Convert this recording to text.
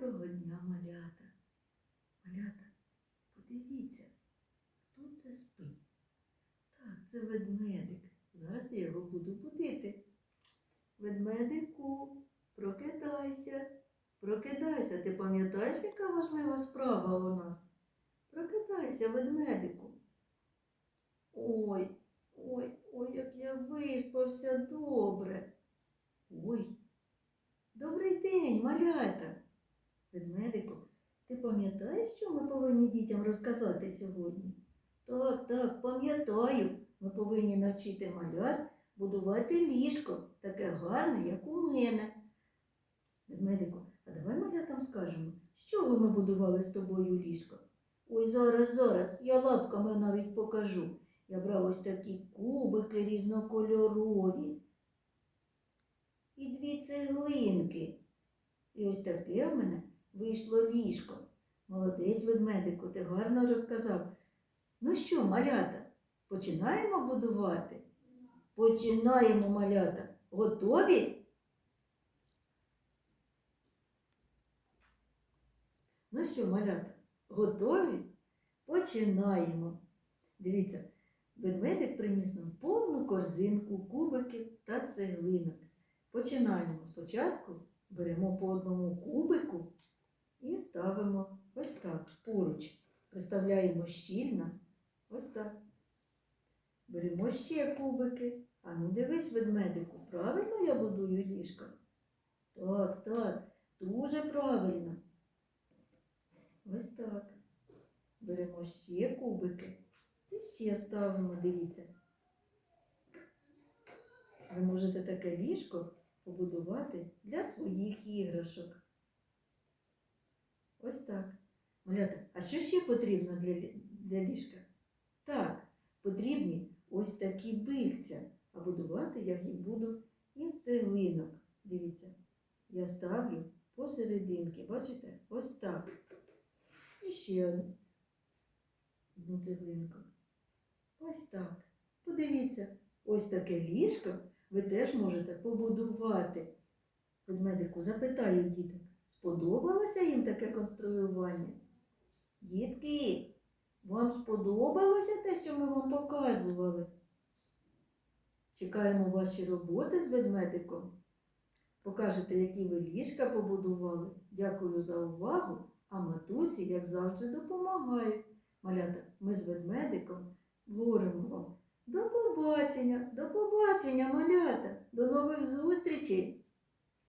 Доброго дня, малята. Малята, подивіться, хто це спить. Так, це ведмедик. Зараз я його буду будити. Ведмедику, прокидайся, прокидайся. Ти пам'ятаєш, яка важлива справа у нас? Прокидайся, ведмедику. Ой, ой, ой, як я виспався добре. Ой, добрий день, малята. Ведмедику, ти пам'ятаєш, що ми повинні дітям розказати сьогодні? Так, так, пам'ятаю. Ми повинні навчити малят будувати ліжко, таке гарне, як у мене. Ведмедику, а давай малятам скажемо, з чого ми будували з тобою ліжко? Ой, зараз, зараз, я лапками навіть покажу. Я брав ось такі кубики різнокольорові. І дві цеглинки. І ось таке в мене вийшло ліжко. Молодець, ведмедику, ти гарно розказав. Ну що, малята, починаємо будувати? Починаємо, малята. Готові? Ну що, малята, готові? Починаємо. Дивіться, ведмедик приніс нам повну корзинку кубиків та цеглинок. Починаємо спочатку, беремо по одному кубику і ставимо ось так поруч. Приставляємо щільно, ось так. Беремо ще кубики. А ну дивись, ведмедику, правильно я будую ліжко? Так, так, дуже правильно. Ось так. Беремо ще кубики і ще ставимо, дивіться. Ви можете таке ліжко побудувати для своїх іграшок. Ось так. Малята, а що ще потрібно для, для ліжка? Так, потрібні ось такі бильця. А будувати я їх буду із цеглинок. Дивіться, я ставлю посерединки, бачите? Ось так. І ще одну, цеглинку. Ось так. Подивіться, ось таке ліжко ви теж можете побудувати. Ведмедику, запитаю діток, сподобалося їм таке конструювання? Дітки, вам сподобалося те, що ми вам показували? Чекаємо ваші роботи з ведмедиком. Покажете, які ви ліжка побудували. Дякую за увагу, а матусі, як завжди, допомагають. Малята, ми з ведмедиком говоримо вам. До побачення, до побачення, малята, до нових зустрічей!